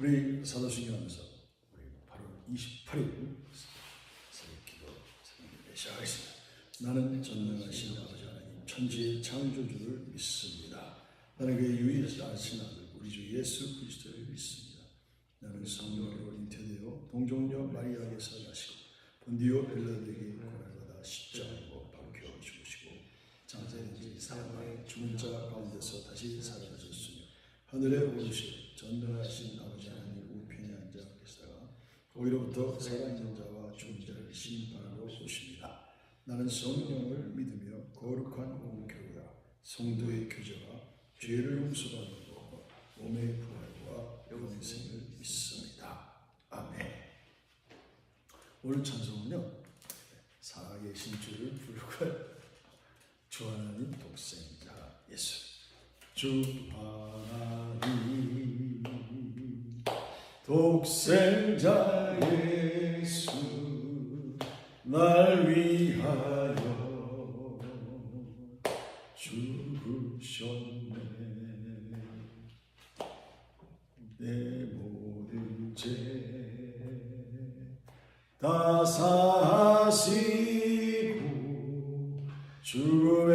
우리 사도신경 하면서 우리 바로 28일 새벽 기도 새벽기도 시작하겠습니다. 나는 전능하신 아버지 하나님 천지의 창조주를 믿습니다. 나는 그의 유일하신 아들 우리 주 예수 그리스도를 믿습니다. 나는 성령으로 잉태되어 동정녀 마리아에게서 나시고 본디오 빌라드에게 고난받아 십자가로 박혀 죽으시고 장사된 지 사흘 죽은 자 가운데서 다시 살아나셨으며 하늘에 오르시 전능하신 아버지 하나님 우편에 앉아 계시다가 거기로부터 살아있는 자와 죽은 자를 심판하러 오십니다. 나는 성령을 믿으며 거룩한 공교회와 성도의 교제와 죄를 용서받는 것 몸의 부활과 영원의 생을 믿습니다. 아멘. 오늘 찬송은요 살아계신 주를 부르고 주 하나님 독생자 예수 주 하나님 독생자 예수 날 위하여 죽으셨네. 내 모든 죄다 사시고 죽음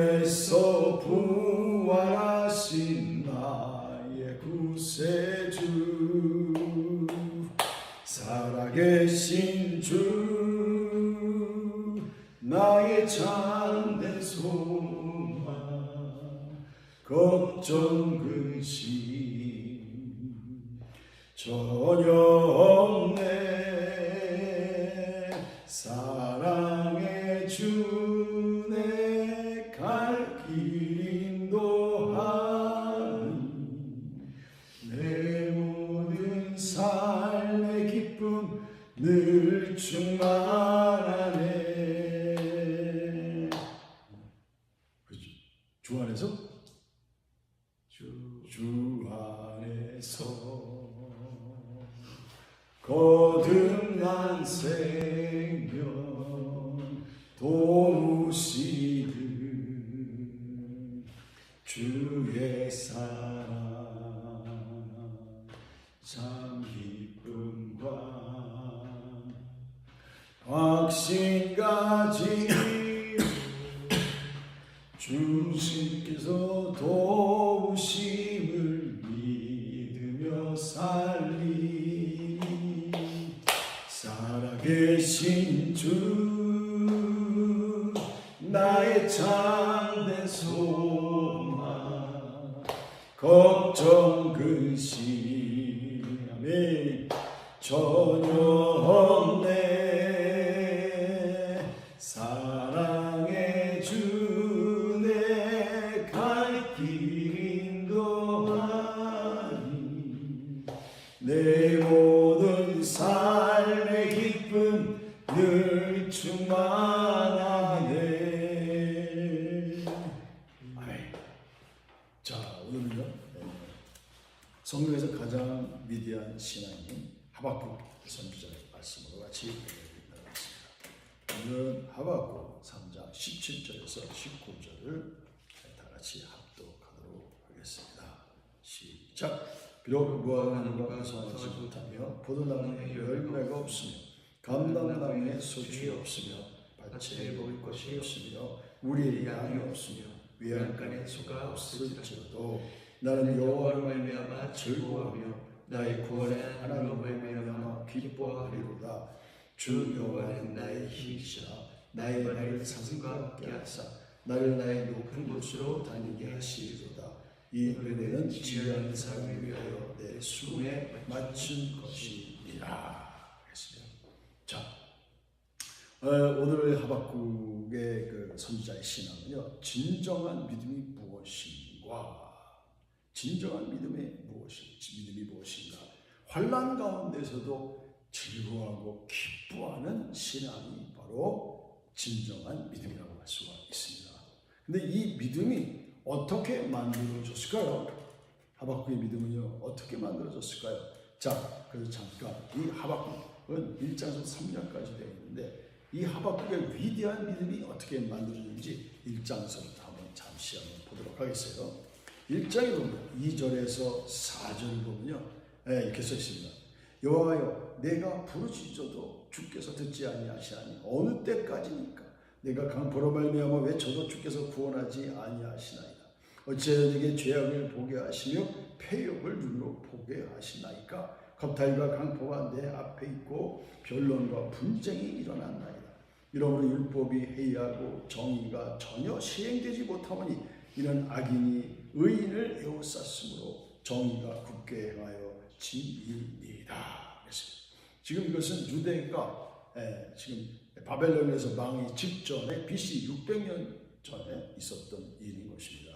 늘 충만하네 그죠? 주 안에서 살아계신 주 나의 참된 소망. 걱정 근심 아멘 전혀 오늘은 하박국 3장 17절에서 19절을 다 같이 합독하도록 하겠습니다. 시작. 비록 무화과나무가 성하지 못하며 포도나무에 열매가 없으며 감람나무에 소출이 없으며 밭에 먹을 것이 없으며 우리의 양이 없으며 외양간에 소가 없을지라도 나는 여호와로 말미암아 즐거워하며 나의 구원의 하나님으로 말미암아 기뻐하리로다 주 여호와는 나의 힘이시라. 나의 발을 사슴과 같게 하사 나를 나의 높은 곳으로 다니게 하시리로다. 이 은혜는 지혜한 사람을 위하여 내 수에 맞춘 것이니라. 자 어, 오늘 하박국의 그 선지자의 신앙은요 진정한 믿음이 무엇인가? 진정한 믿음이 무엇이 믿음이 무엇인가? 환란 가운데서도 즐거워하고 기뻐하는 신앙이 바로 진정한 믿음이라고 할 수가 있습니다. 근데 이 믿음이 어떻게 만들어졌을까요? 하박국의 믿음은요 어떻게 만들어졌을까요? 자 그래서 잠깐 이 하박국은 1장에서 3장까지 되어 있는데 이 하박국의 위대한 믿음이 어떻게 만들어졌는지 1장에서부터 한번 잠시 한번 보도록 하겠어요. 1장에 보면 2절에서 4절을 보면요. 예, 이렇게 써 있습니다. 여호와여 내가 부르짖어도 주께서 듣지 아니하시나니 어느 때까지니까 내가 강포로 말미암아 외쳐도 주께서 구원하지 아니하시나이다. 어찌하여 내게 죄악을 보게 하시며 폐역을 눈으로 보게 하시나이까 겁탈과 강포가 내 앞에 있고 변론과 분쟁이 일어났나이다. 이러므로 율법이 해이하고 정의가 전혀 시행되지 못하오니 이는 악인이 의인을 에워쌌으므로 정의가 굳게 행하여 진리이 다. 그랬습니다. 지금 이것은 유대가 예, 지금 바벨론에서 망하기 직전에 BC 600년 전에 있었던 일인 것입니다.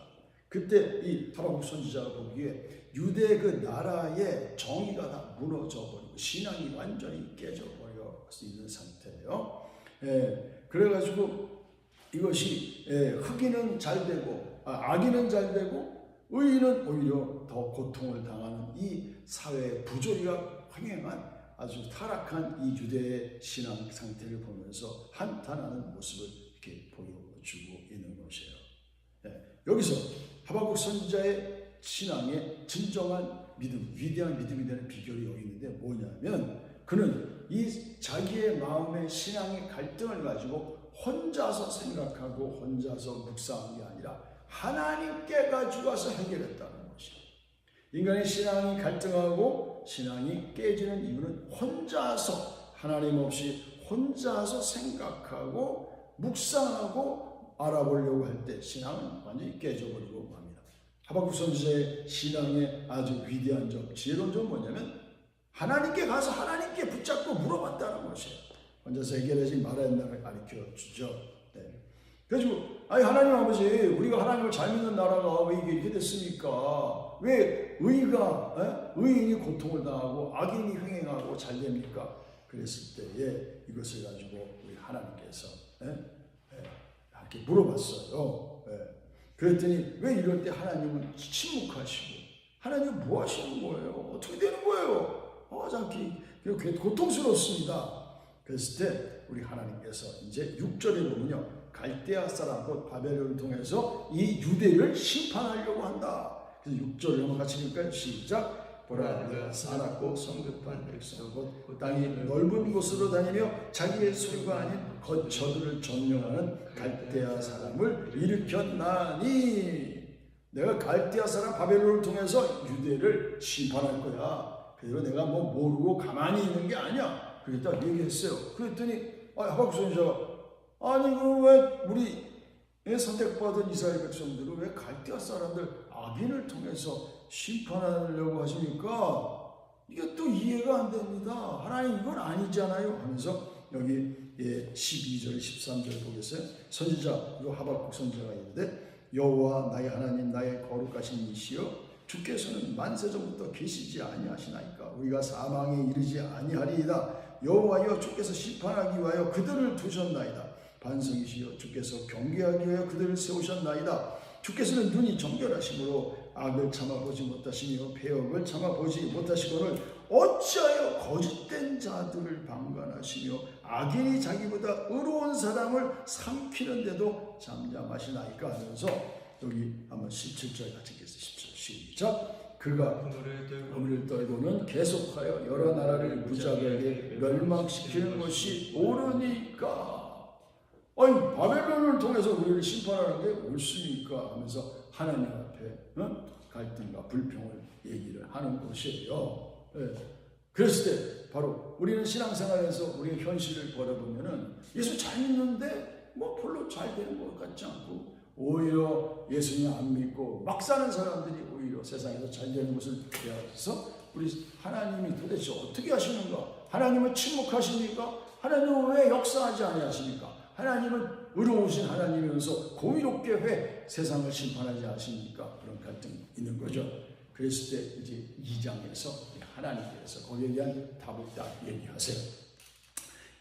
그때 이 하박국 선지자가 보기에 유대 그 나라의 정의가 다 무너져 버리고 신앙이 완전히 깨져 버려 있는 상태예요. 예, 그래가지고 이것이 예, 흑인은 잘 되고 아, 악인은 잘 되고 의인은 오히려 더 고통을 당하는 이 사회의 부조리가 횡행한 아주 타락한 이 유대의 신앙 상태를 보면서 한탄하는 모습을 이렇게 보여주고 있는 것이에요. 예, 여기서 하박국 선지자의 신앙의 진정한 믿음, 위대한 믿음이 되는 비결이 여기 있는데 뭐냐면 그는 이 자기의 마음의 신앙의 갈등을 가지고 혼자서 생각하고 혼자서 묵상한 게 아니라 하나님께 가져가서 것이에요. 인간의 신앙이 갈등하고 신앙이 깨지는 이유는 혼자서 하나님 없이 혼자서 생각하고 묵상하고 알아보려고 할 때 신앙은 완전히 깨져버리고 맙니다. 하박국 선지자의 신앙의 아주 위대한 점, 지혜로운 점 뭐냐면 하나님께 가서 하나님께 붙잡고 물어봤다는 것이에요. 혼자서 해결하지 말아야 한다는 가르쳐 주죠. 네. 그래가지고 아니 하나님 아버지 우리가 하나님을 잘 믿는 나라가 왜 이게 이렇게 됐습니까? 왜 의가 에? 의인이 고통을 당하고 악인이 횡행하고 잘 됩니까? 그랬을 때에 이것을 가지고 우리 하나님께서 에? 에, 이렇게 물어봤어요. 예. 그랬더니 왜 이럴 때 하나님은 침묵하시고 하나님 뭐 하시는 거예요? 어떻게 되는 거예요? 어, 참 고통스럽습니다. 그랬을 때 우리 하나님께서 이제 6절에 보면요. 갈대아 사람 곧 바벨론을 통해서 이 유대를 심판하려고 한다. 그래서 6절을 한번 같이 읽을까요? 시작. 보라 내가 사납고 성급한 백성 곧 땅이 넓은 곳으로 다니며 자기의 소유가 아닌 거처들을 점령하는 갈대아 사람을 일으켰나니 내가 갈대아 사람 바벨론을 통해서 유대를 심판할 거야. 그래서 내가 뭐 모르고 가만히 있는 게 아니야. 그랬다 얘기했어요. 그랬더니 아, 하박국 선지자가 아니 그왜 우리 선택받은 이스라엘 백성들은 왜 갈대아 사람들 악인을 통해서 심판하려고 하십니까? 이게 또 이해가 안 됩니다. 하나님 이건 아니잖아요. 하면서 여기 예, 12절, 13절 보겠어요. 선지자, 이거 하박국 선지자가 있는데 여호와 나의 하나님 나의 거룩하신 이시여 주께서는 만세전부터 계시지 아니하시나이까 우리가 사망에 이르지 아니하리이다 여호와여 주께서 심판하기 위하여 그들을 두셨나이다 반성이시여 주께서 경계하기 위하여 그들을 세우셨나이다 주께서는 눈이 정결하심으로 악을 참아보지 못하시며 폐역을 참아보지 못하시거늘 어찌하여 거짓된 자들을 방관하시며 악인이 자기보다 의로운 사람을 삼키는데도 잠잠하시나이까 하면서 여기 한번 17절 같이 읽겠습니다. 시작. 그가 그물을 떨고는 계속하여 여러 나라를 무자비하게 멸망시키는 것이 옳으니까. 아니 바벨론을 통해서 우리를 심판하는 게 옳습니까? 하면서 하나님 앞에 어? 갈등과 불평을 얘기를 하는 것이에요. 예. 그랬을 때 바로 우리는 신앙생활에서 우리의 현실을 벌어보면은 예수 잘 믿는데 뭐 별로 잘 되는 것 같지 않고 오히려 예수님 안 믿고 막 사는 사람들이 오히려 세상에서 잘 되는 것을 배워서 우리 하나님이 도대체 어떻게 하시는가? 하나님은 침묵하십니까? 하나님은 왜 역사하지 아니하십니까? 하나님은 의로우신 하나님이면서 공의롭게 왜 세상을 심판하지 않으십니까? 그런 갈등이 있는 거죠. 그랬을 때 이제 2장에서 하나님께서 거기에 대한 답을 딱 얘기하세요.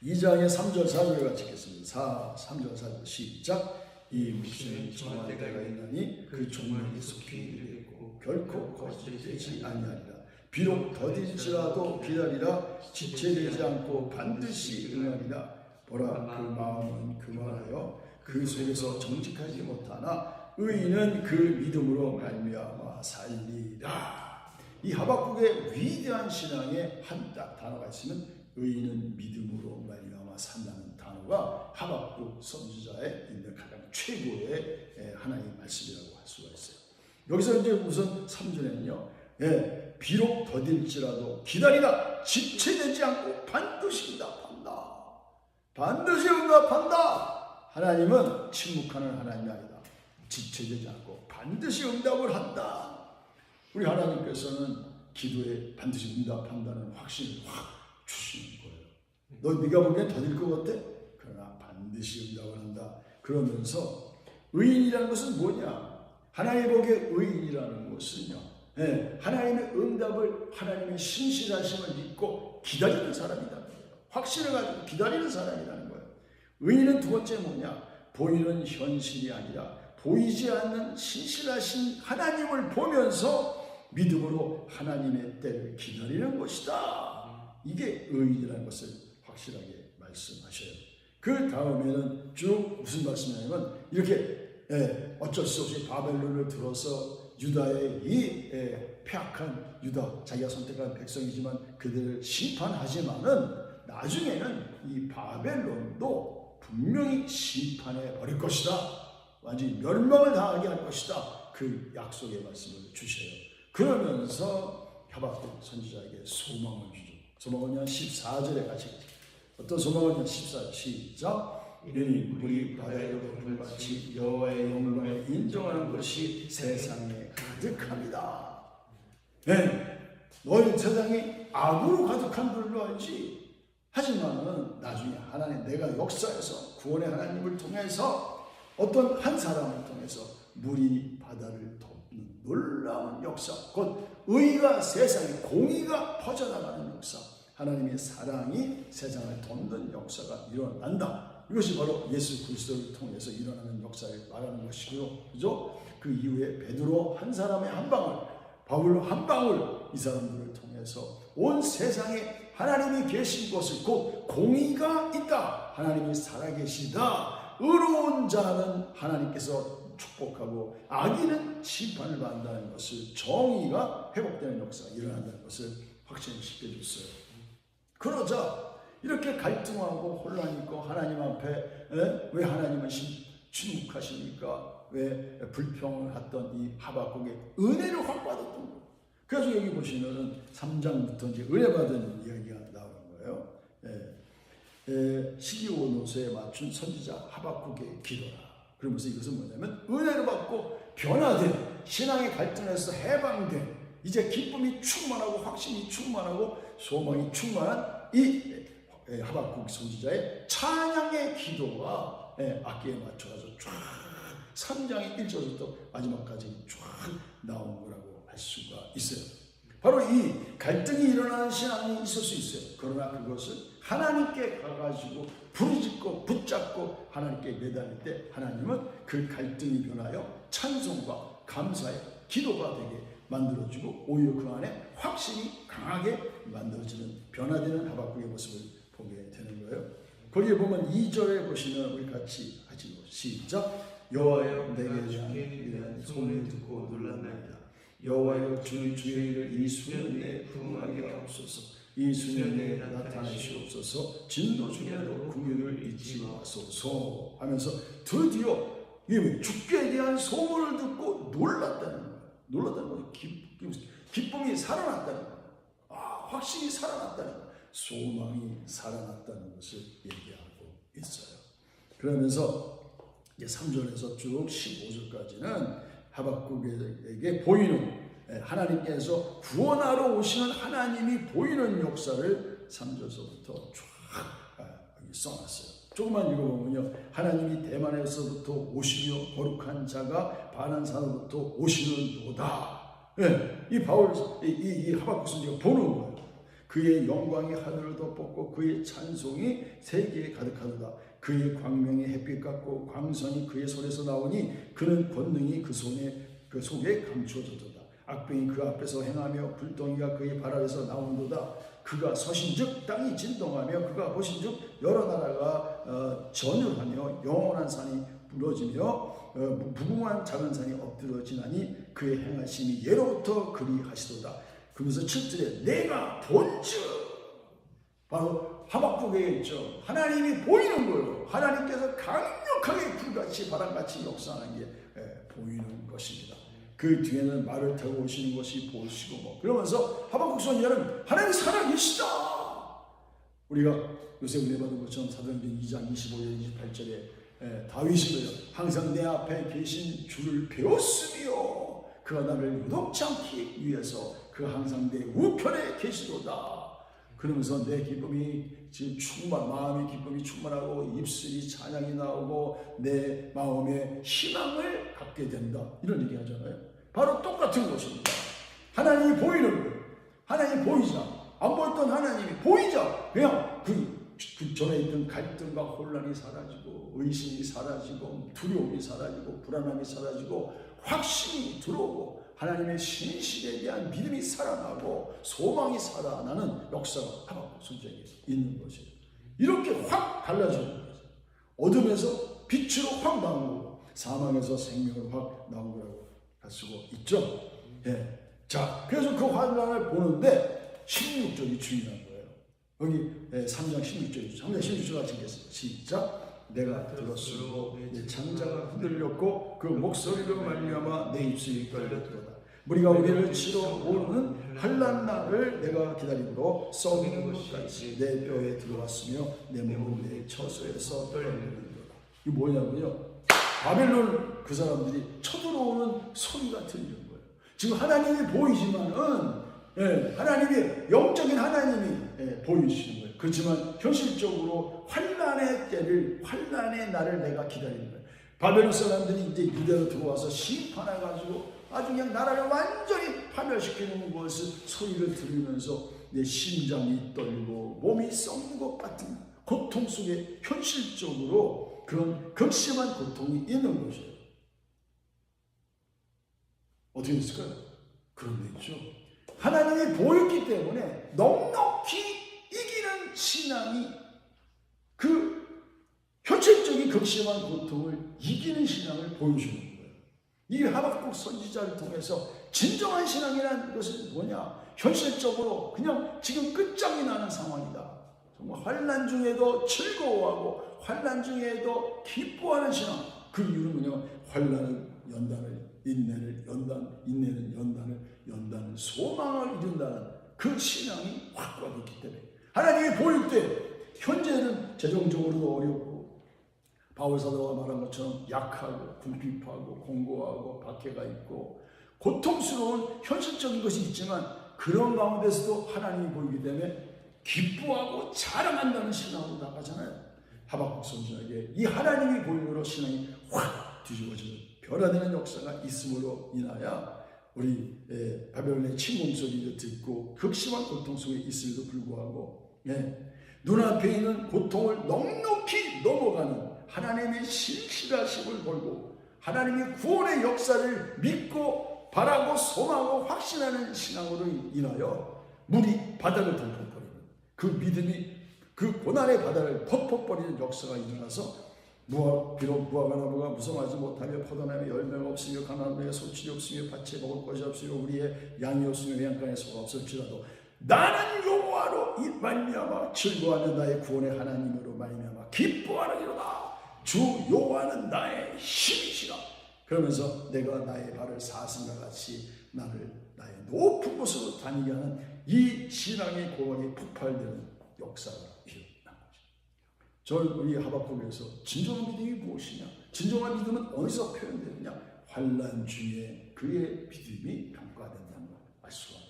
2장의 3절 4절 같이 읽겠습니다. 4, 3절 4절 시작. 이 묵신이 정할 때가 있나니 그 종말이 속히 이르겠고 결코 거짓되지 아니하리라. 비록 더딜지라도 기다리라 지체되지 않고 반드시 응하리라. 보라 그 마음은 그만하여 그 속에서 정직하지 못하나 의인은 그 믿음으로 말미암아 살리라. 이 하박국의 위대한 신앙에 한딱 단어가 있으면 의인은 믿음으로 말미암아 산다는 단어가 하박국 선지자의 있는 가장 최고의 예, 하나님의 말씀이라고 할 수가 있어요. 여기서 이제 우선 3절에는요. 예, 비록 더딜지라도 기다리라 지체되지 않고 반드시 응답한다. 반드시 응답한다. 하나님은 침묵하는 하나님이 아니다. 지체되지 않고 반드시 응답을 한다. 우리 하나님께서는 기도에 반드시 응답한다는 확신을 확 주시는 거예요. 너 네가 보기엔 더딜 것 같아? 그러나 반드시 응답을 한다. 그러면서 의인이라는 것은 뭐냐? 하나님 보기에 의인이라는 것은요. 예, 하나님의 응답을 하나님의 신실하심을 믿고 기다리는 거예요. 확신을 가지고 기다리는 사람이라는 거예요. 의인은 두 번째 뭐냐? 보이는 현실이 아니라 보이지 않는 신실하신 하나님을 보면서 믿음으로 하나님의 때를 기다리는 것이다. 이게 의인이라는 것을 확실하게 말씀하셔요. 그 다음에는 쭉 무슨 말씀이냐면 이렇게 예, 어쩔 수 없이 바벨론을 들어서 유다의 이 예, 폐악한 유다 자기가 선택한 백성이지만 그들을 심판하지만은 나중에는 이 바벨론도 분명히 심판해 버릴 것이다. 완전히 멸망을 당하게 할 것이다. 그 약속의 말씀을 주셔요. 그러면서 하박국 선지자에게 소망을 주죠. 소망은요 14절에 같이 어떤 소망은요 14절 시작 이르니 우리 바다의 불같이 여호와의 영광을 인정하는 것이 세상에 가득합니다. 네, 너희 세상이 악으로 가득한 줄로 알지. 하지만은 나중에 하나님 내가 역사에서 구원의 하나님을 통해서 어떤 한 사람을 통해서 물이 바다를 덮는 놀라운 역사, 곧 의가 세상에 공의가 퍼져나가는 역사, 하나님의 사랑이 세상을 덮는 역사가 일어난다. 이것이 바로 예수 그리스도를 통해서 일어나는 역사를 말하는 것이고요. 그죠? 그 이후에 베드로 한 사람의 한 방울, 바울 한 방울 이 사람들을 통해서 온 세상에 하나님이 계신 것을 곧 공의가 있다. 하나님이 살아계시다. 의로운 자는 하나님께서 축복하고 악인은 심판을 받는다는 것을 정의가 회복되는 역사가 일어난다는 것을 확신시켜 줬어요. 그러자 이렇게 갈등하고 혼란 있고 하나님 앞에 에? 왜 하나님은 침묵하십니까? 왜 불평을 했던 이 하박국의 은혜를 확 받았던 거예요. 그래서 여기 보시면은 3장부터 이제 은혜 받은 이야기가 나오는 거예요. 예. 예, 시기오 노서에 맞춘 선지자 하박국의 기도라. 그러면서 이것은 뭐냐면 은혜를 받고 변화된 신앙의 갈등에서 해방된 이제 기쁨이 충만하고 확신이 충만하고 소망이 충만한 이 예, 하박국 선지자의 찬양의 기도가 예, 악기에 맞춰서 쫙 3장의 1절부터 마지막까지 쫙 나온 거라고 할 수가 있어요. 바로 이 갈등이 일어나는 신앙이 있을 수 있어요. 그러나 그것을 하나님께 가가지고 부르짖고 붙잡고 하나님께 매달릴 때 하나님은 그 갈등이 변하여 찬송과 감사의 기도가 되게 만들어주고 오히려 그 안에 확신이 강하게 만들어지는 변화되는 하박국의 모습을 보게 되는 거예요. 거기에 보면 2절에 보시면 우리 같이 같이 시작 여호와여 내게 이러한 소문을 듣고 놀랐나이다. 여호와여 주의 주의 일을 이 수년에 부응하게 하옵소서. 이 수년에 나타나시옵소서. 진도 중에도 궁유를 잊지 마소서. 하면서 드디어 이 주께 대한 소문을 듣고 놀랐다는 거예요. 놀랐다는 거예요. 기쁨, 기쁨이 살아났다는 거예요. 아, 확신이 살아났다는 거예요. 소망이 살아났다는 것을 얘기하고 있어요. 그러면서 이제 3절에서 쭉 15절까지는 하박국에게 보이는 예, 하나님께서 구원하러 오시는 하나님이 보이는 역사를 3절서부터 쫙 아, 써놨어요. 조금만 읽어보면요. 하나님이 대만에서부터 오시며 거룩한 자가 바난 산으로부터 오시는 도다. 예, 이 바울, 이, 이, 이 하박국 선지가 보는 거예요. 그의 영광이 하늘을 덮었고 그의 찬송이 세계에 가득하도다. 그의 광명이 햇빛 같고 광선이 그의 손에서 나오니 그는 권능이 그 손에 그 속에 감추어졌도다. 악병이 그 앞에서 행하며 불덩이가 그의 발 아래서 나온도다. 그가 서신즉 땅이 진동하며 그가 보신즉 여러 나라가 어, 전율하며 영원한 산이 부러지며 어, 무궁한 작은 산이 엎드러지나니 그의 행하심이 예로부터 그리하시도다. 그러면서 7절에 내가 본즉 바로 하박국에 있죠. 하나님이 보이는 거예요. 하나님께서 강력하게 불같이 바람같이 역사하는 게 예, 보이는 것입니다. 그 뒤에는 말을 타고 오시는 것이 보이시고 뭐 그러면서 하박국 선지자는 하나님 살아계시다. 우리가 요새 은혜 받은 것처럼 사도행전 2장 25절 28절에 예, 다윗이. 항상 내 앞에 계신 주를 배웠으며 그가 나를 유독치 않기 위해서 그 항상 내 우편에 계시도다. 그러면서 내 기쁨이 지금 충만 마음의 기쁨이 충만하고 입술이 찬양이 나오고 내 마음에 희망을 갖게 된다. 이런 얘기 하잖아요. 바로 똑같은 것입니다. 하나님이 보이는 거예요. 하나님이 보이자. 안 보였던 하나님이 보이자. 그냥 그, 그 전에 있던 갈등과 혼란이 사라지고 의심이 사라지고 두려움이 사라지고 불안함이 사라지고 확신이 들어오고 하나님의 신실에 대한 믿음이 살아나고 소망이 살아나는 역사가 하나님 손자에게 있는 것이에요. 이렇게 확 달라지는 거예요. 어둠에서 빛으로 확 나오고 사망에서 생명으로 확 나오고 할 수가 있죠. 예. 자, 그래서 그 환란을 보는데 16절이 중요한 거예요. 여기 예, 3장 16절이죠. 3장 16절 같이 읽겠습니다. 시작. 내가 들었으므로 내 창자가 흔들렸고 그 목소리로 말미암아 내 입술이 떨렸도다. 우리가 우리를 치러 오는 환란 날을 내가 기다림으로 썩이는 것까지 내 뼈에 들어왔으며 내 몸은 내 처소에서 떨리는도다. 이 뭐냐면요. 바벨론 그 사람들이 쳐들어오는 소리가 들리는 거예요. 지금 하나님이 보이지만은 예, 하나님이 영적인 하나님이 예, 보이시는 거예요. 그렇지만 현실적으로 환란의 때를 환란의 날을 내가 기다리는 거예요. 바벨론 사람들이 이제 유대로 들어와서 심판해 가지고 아주 그냥 나라를 완전히 파멸시키는 것을 소리를 들으면서 내 심장이 떨고 몸이 썩는 것 같은 고통 속에 현실적으로 그런 극심한 고통이 있는 것이에요. 어떻게 됐을까요? 그런 게 있죠. 하나님이 보였기 때문에 넉넉히 이기는 신앙이 그 현실적인 극심한 고통을 이기는 신앙을 보여주는. 이 하박국 선지자를 통해서 진정한 신앙이라는 것은 뭐냐? 현실적으로 그냥 지금 끝장이 나는 상황이다. 정말 환란 중에도 즐거워하고 환란 중에도 기뻐하는 신앙. 그 이유는 뭐냐? 환란은 연단을 인내를 연단 인내는 연단을 연단은 소망을 이룬다는 그 신앙이 확고하게 있기 때문에 하나님이 보일 때 현재는 재정적으로도 어렵고 바울 사도가 말한 것처럼 약하고 궁핍하고 공고하고 박해가 있고 고통스러운 현실적인 것이 있지만 그런 가운데서도 하나님이 보이기 때문에 기뻐하고 자랑한다는 신앙으로 나가잖아요. 하박국 선지자에게 이 하나님이 보임으로 신앙이 확 뒤집어지는 변화되는 역사가 있음으로 인하여 우리 예, 바벨론의 침공 소리를 듣고 극심한 고통 속에 있음에도 불구하고 예, 눈앞에 있는 고통을 넉넉히 넘어가는 하나님의 신실하심을 보고 하나님의 구원의 역사를 믿고 바라고 소망하고 확신하는 신앙으로 인하여 물이 바다를 덮어버리는 그 믿음이 그 고난의 바다를 덮어버리는 역사가 일어나서 무화, 비록 무화과 나무가 무성하지 못하며 포도나무에 열매가 없으며 가나무에 소출이 없으며 밭에 먹을 것이 없으며 우리의 양이 없으며 외양간에 소가 없을지라도 나는 이 말미암아 즐거워하는 나의 구원의 하나님으로 말미암아 기뻐하느니로다 주 여호와는 나의 힘이시라 그러면서 내가 나의 발을 사슴과 같이 나를 나의 높은 곳으로 다니게 하는 이 신앙의 고원이 폭발되는 역사가 일어난 거죠. 저는 우리 하박국에서 진정한 믿음이 무엇이냐? 진정한 믿음은 어디서 표현되느냐? 환란 중에 그의 믿음이 평가된다는 걸알 수가.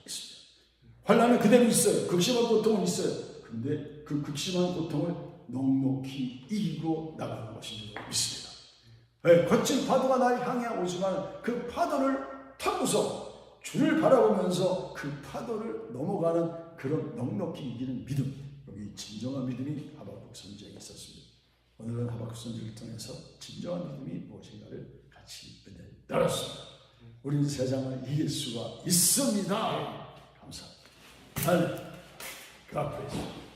환란은 그대로 있어요. 극심한 고통은 있어요. 근데 그 극심한 고통을 넉넉히 이기고 나가는 것인 줄 믿습니다. 네, 거친 파도가 날 향해 오지만 그 파도를 타고서 주를 바라보면서 그 파도를 넘어가는 그런 넉넉히 이기는 믿음. 여기 진정한 믿음이 하박국 선지에게 있었습니다. 오늘은 하박국 선지를 통해서 진정한 믿음이 무엇인가를 같이 은혜를 나눴습니다. 우리는 세상을 이길 수가 있습니다. 감사합니다. God bless you.